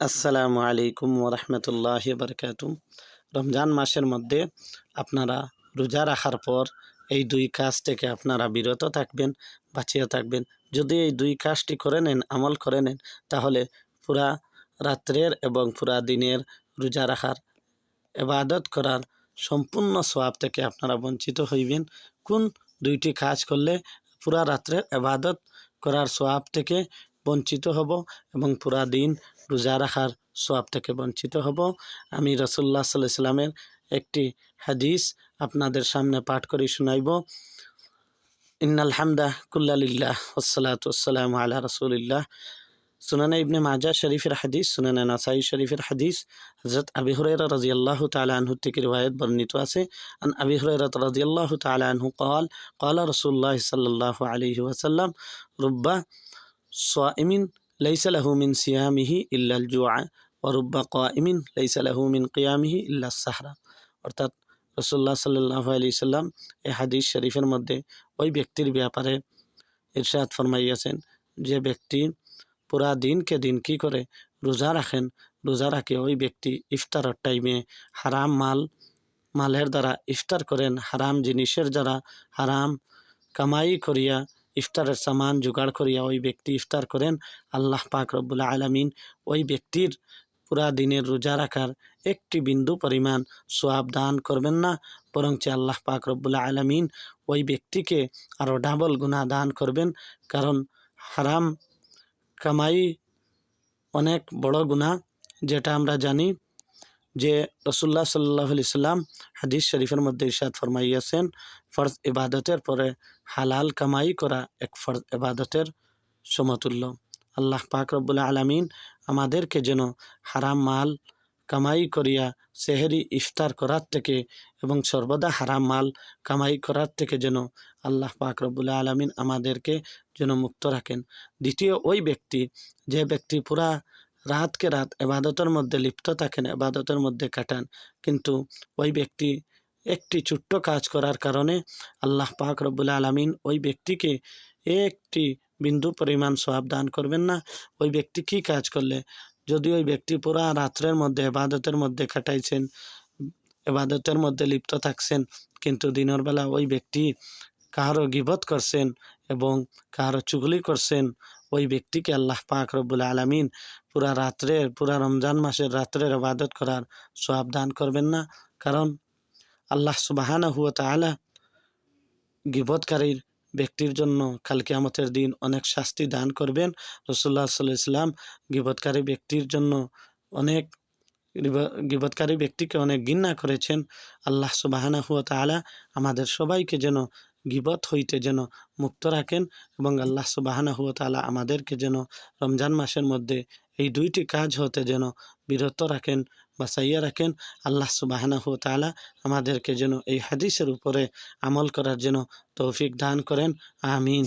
আসসালামু আলাইকুম ওরহমতুল্লাহ বরকাত রমজান মাসের মধ্যে আপনারা রোজা রাখার পর এই দুই কাজ থেকে আপনারা বিরত থাকবেন, বাঁচিয়ে থাকবেন। যদি এই দুই কাজটি করে নেন, আমল করে নেন, তাহলে পুরা রাত্রের এবং পুরা দিনের রোজা রাখার এবাদত করার সম্পূর্ণ সোয়াব থেকে আপনারা বঞ্চিত হইবেন। কোন দুইটি কাজ করলে পুরা রাত্রের এবাদত করার সোয়াব থেকে বঞ্চিত হব এবং পুরা দিন রোজা রাখার সোয়াব থেকে বঞ্চিত হব আমি রসুল্লাহ সাল্লাহ সাল্লামের একটি হাদিস আপনাদের সামনে পাঠ করে শুনাইব ইন্নাল হামদা কুল্লালিল্লাহ ওসালাত ওসালাম আলা রসুলিল্লাহ সুনানা ইবনে মাজা শরীফের হাদিস সুনানা নাসাই শরীফের হাদিস হজরত আবি হুরাইরা রাদিয়াল্লাহু তাআলা আনহু থেকে রিওয়ায়াত বর্ণিত আছে আন আবি হুরাইরা রাদিয়াল্লাহু তাআলা আনহু قال قال رسول الله صلى الله عليه وسلم رب সাইমিন লাইসালাহমিন সিয়ামিহি ইল্লাল জুয়া ওয়ারুব্বা কাইমিন লাইসালাহমিন কিয়ামিহি ইল্লা সাহারা অর্থাৎ রসুল্লাহ সাল্লাহ আলি সাল্লাম এ হাদিস শরীফের মধ্যে ওই ব্যক্তির ব্যাপারে ইরশাদ ফরমাইয়াছেন যে ব্যক্তি পুরা দিনকে দিন কি করে রোজা রাখেন, রোজা রাখে ওই ব্যক্তি ইফতারের টাইমে হারাম মাল, মালের দ্বারা ইফতার করেন, হারাম জিনিসের দ্বারা হারাম কামাই করিয়া ইফতারের সামান জোগাড় করিয়া ওই ব্যক্তি ইফতার করেন। আল্লাহ পাক রব্বুল আলমিন ওই ব্যক্তির পুরা দিনের রোজা রাখার একটি বিন্দু পরিমাণ সোয়াব দান করবেন না। বরঞ্চ আল্লাহ পাক রব্বুল আলমিন ওই ব্যক্তিকে আরও ডাবল গুণা দান করবেন। কারণ হারাম কামাই অনেক বড় গুণা যেটা আমরা জানি যে রসুল্লাহ সাল্লাহ আলি সাল্লাম হাদিস শরীফের মধ্যে ইরশাদ ফরমাইয়াছেন, ফরজ ইবাদতের পরে হালাল কামাই করা এক ফরজ ইবাদতের সমতুল্য। আল্লাহ পাক রব্বুল আলমিন আমাদেরকে যেন হারাম মাল কামাই করিয়া সেহেরি ইফতার করার থেকে এবং সর্বদা হারাম মাল কামাই করার থেকে যেন আল্লাহ পাক রব্বুল আলমিন আমাদেরকে যেন মুক্ত রাখেন। দ্বিতীয়, ওই ব্যক্তি, যে ব্যক্তি পুরা রাতকে রাত এবাদতের মধ্যে লিপ্ত থাকেন, এবাদতের মধ্যে কাটান। কিন্তু ওই ব্যক্তি একটি ছোট্ট কাজ করার কারণে আল্লাহ পাক রব্বুল আলমিন ওই ব্যক্তিকে একটি বিন্দু পরিমাণ সব দান করবেন না। ওই ব্যক্তি কি কাজ করলে? যদি ওই ব্যক্তি পুরা রাত্রের মধ্যে, এবাদতের মধ্যে কাটাইছেন, এবাদতের মধ্যে লিপ্ত থাকছেন, কিন্তু দিনের বেলা ওই ব্যক্তি কারও গিবত করছেন এবং কারও চুগলি করছেন ওই ব্যক্তিকে আল্লাহ পাক রব্বুল আলমিন পুরা রাত্রের, পুরা রমজান মাসের রাত্রের আবাদত করার সব দান করবেন না। কারণ আল্লাহ সুবাহানা হুয়া তালা গিবতকারীর ব্যক্তির জন্য কাল কিয়ামতের দিন অনেক শাস্তি দান করবেন। রসুল্লাহ সাল্লাহ ইসলাম গিবতকারী ব্যক্তির জন্য অনেক গিবতকারী ব্যক্তিকে অনেক ঘৃণা করেছেন। আল্লাহ সুবাহানা হুয়া তালা আমাদের সবাইকে যেন গিবত হইতে যেন মুক্ত রাখেন এবং আল্লাহ সুবাহানা হুয়া তালা আমাদেরকে যেন রমজান মাসের মধ্যে এই দুইটি কাজ হতে যেন বিরত রাখেন বা সাইয়া রাখেন। আল্লাহ সুবাহানা হুয়া তালা আমাদেরকে যেন এই হাদিসের উপরে আমল করার যেন তৌফিক দান করেন। আমিন।